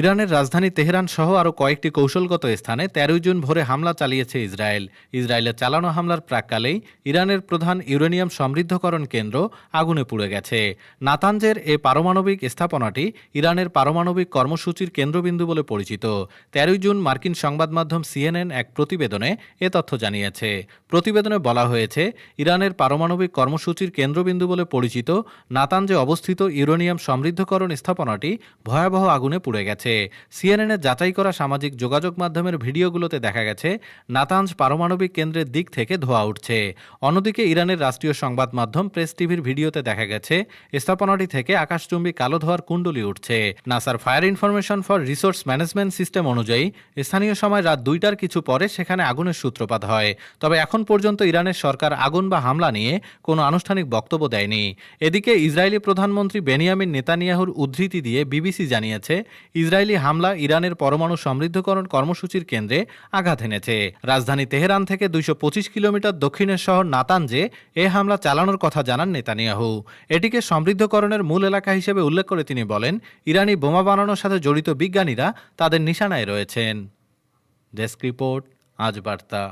ইরানের রাজধানী তেহরান সহ আরও কয়েকটি কৌশলগত স্থানে তেরোই জুন ভোরে হামলা চালিয়েছে ইসরায়েল। ইসরায়েলের চালানো হামলার প্রাককালেই ইরানের প্রধান ইউরেনিয়াম সমৃদ্ধকরণ কেন্দ্র আগুনে পুড়ে গেছে। নাতানজের এ পারমাণবিক স্থাপনাটি ইরানের পারমাণবিক কর্মসূচির কেন্দ্রবিন্দু বলে পরিচিত। তেরোই জুন মার্কিন সংবাদ মাধ্যম সিএনএন এক প্রতিবেদনে এ তথ্য জানিয়েছে। প্রতিবেদনে বলা হয়েছে, ইরানের পারমাণবিক কর্মসূচির কেন্দ্রবিন্দু বলে পরিচিত নাতানজে অবস্থিত ইউরেনিয়াম সমৃদ্ধকরণ স্থাপনাটি ভয়াবহ আগুনে পুড়ে গেছে। সিএনএনের যাচাই করা সামাজিক যোগাযোগ মাধ্যমের ভিডিওগুলোতে দেখা গেছে, নাতাঞ্জ পারমাণবিক কেন্দ্রের দিক থেকে ধোঁয়া উঠছে। অন্যদিকে ইরানের রাষ্ট্রীয় সংবাদ মাধ্যম প্রেস টিভির ভিডিওতে দেখা গেছে, স্থাপনাটি থেকে আকাশচুম্বী কালো ধোয়ার কুণ্ডলি উঠছে। নাসার fire information for resource management system অনুযায়ী, স্থানীয় সময় রাত দুইটার কিছু পরে সেখানে আগুনের সূত্রপাত হয়। তবে এখন পর্যন্ত ইরানের সরকার আগুন বা হামলা নিয়ে কোনো আনুষ্ঠানিক বক্তব্য দেয়নি। এদিকে ইসরায়েলি প্রধানমন্ত্রী বেনিয়ামিন নেতানিয়াহুর উদ্ধৃতি দিয়ে বিবিসি জানিয়েছে ইসরায়েলি হামলা ইরানের পরমাণু সমৃদ্ধকরণ কর্মসূচির কেন্দ্রে আঘাত এনেছে। রাজধানী তেহরান থেকে দুইশো পঁচিশ কিলোমিটার দক্ষিণের শহর নাতানজে এ হামলা চালানোর কথা জানান নেতানিয়াহু। এটিকে সমৃদ্ধকরণের মূল এলাকা হিসেবে উল্লেখ করে তিনি বলেন, ইরানি বোমা বানানোর সাথে জড়িত বিজ্ঞানীরা তাদের নিশানায় রয়েছেন। ডেস্ক রিপোর্ট, আজ বার্তা।